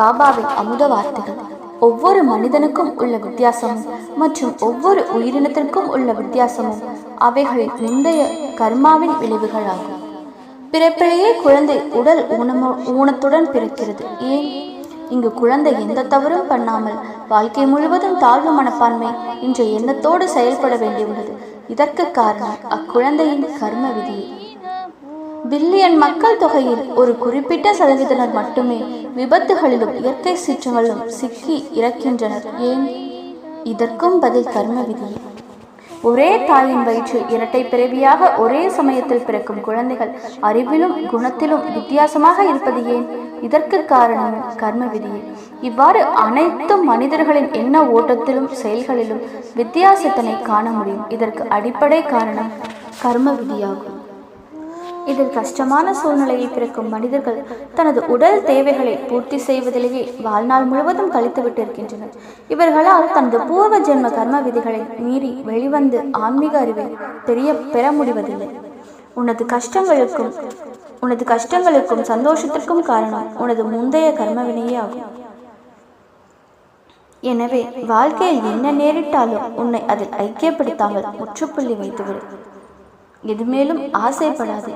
பாபாவின் அமுத வார்த்தைகள் ஒவ்வொரு மனிதனுக்கும் உள்ள வித்தியாசமும் மற்றும் ஒவ்வொரு உயிரினத்திற்கும் உள்ள வித்தியாசமும் அவைகளின் முந்தைய கர்மாவின் விளைவுகளாகும். பிறப்பிலேயே குழந்தை உடல் ஊனம ஊனத்துடன் பிறக்கிறது. ஏன்? இங்கு குழந்தை எந்த தவறும் பண்ணாமல் வாழ்க்கை முழுவதும் தாழ்வு மனப்பான்மை என்ற எண்ணத்தோடு செயல்பட வேண்டியுள்ளது. இதற்கு காரணம் அக்குழந்தையின் கர்ம விதியே. பில்லியன் மக்கள் தொகையில் ஒரு குறிப்பிட்ட சதவீதத்தினர் மட்டுமே விபத்துகளிலும் இயற்கை சீற்றங்களிலும் சிக்கி இறக்கின்றனர். ஏன்? இதற்கும் பதில் கர்ம விதி. ஒரே தாயின் வயிற்றில் இரட்டை பிறவியாக ஒரே சமயத்தில் பிறக்கும் குழந்தைகள் அறிவிலும் குணத்திலும் வித்தியாசமாக இருப்பது ஏன்? இதற்கு காரணம் கர்ம விதியே இவ்வாறு அனைத்து மனிதர்களின் எண்ண ஓட்டத்திலும் செயல்களிலும் வித்தியாசத்தினை காண முடியும். இதற்கு அடிப்படை காரணம் கர்ம விதியாகும். இதில் கஷ்டமான சூழ்நிலையை பிறக்கும் மனிதர்கள் தனது உடல் தேவைகளை பூர்த்தி செய்வதிலேயே வாழ்நாள் முழுவதும் கழித்துவிட்டு இருக்கின்றனர் இவர்களால் தனது பூர்வ ஜென்ம கர்ம விதிகளை மீறி வெளிவந்து ஆன்மீக அறிவை தெரிய பெற முடிவதில்லை. உனது கஷ்டங்களுக்கும் உனது கஷ்டங்களுக்கும் சந்தோஷத்திற்கும் காரணம் உனது முந்தைய கர்மவினையே ஆகும் எனவே வாழ்க்கையில் என்ன நேரிட்டாலும் உன்னை அதில் ஐக்கியப்படுத்தாமல் முற்றுப்புள்ளி வைத்துவிடும் எது மேலும் ஆசைப்படாதே.